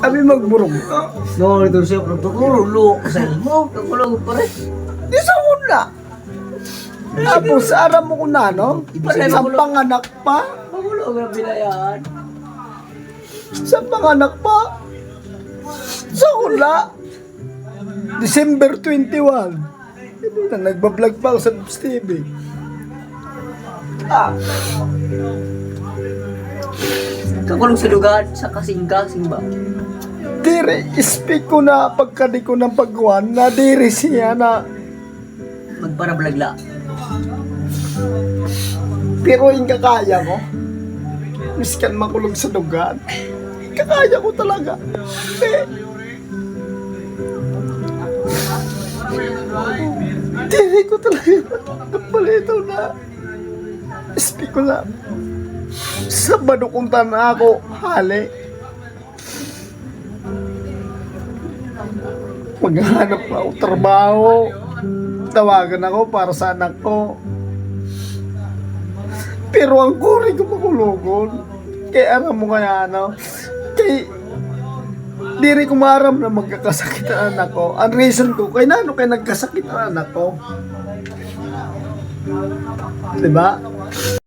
Kami magburong ka. No, ito siya protokolo, lo, sa mo, kakulong pa rin. Di sa una. Tapos aram mo ko na, no? Sa panganak pa. Kakulong ang binayaan. Sa panganak pa. Sa una. December 21. Na nagbablog pa ako sa Books TV. Ah, Kakulong sa lugar, sa kasing-kasing ba? dire, speak ko na pagkadi ko ng pagkuhan na dire siya na Magparablagla. pero yung kakaya ko. Miskan makulog sa dugan. Kakaya ko talaga. Eh, Dire ko talaga. Kapalito na. Speak ko na. Sa badukuntan ako, hali. Maghanap na ako trabaho. Tawagan ako para sa anak ko. Pero ang kuri ko makulugon. Kaya alam mo kaya ano, kay Diri ko maram na magkakasakit ang anak ko. Ang reason ko, kay nano kay nagkasakit ang anak ko. Diba?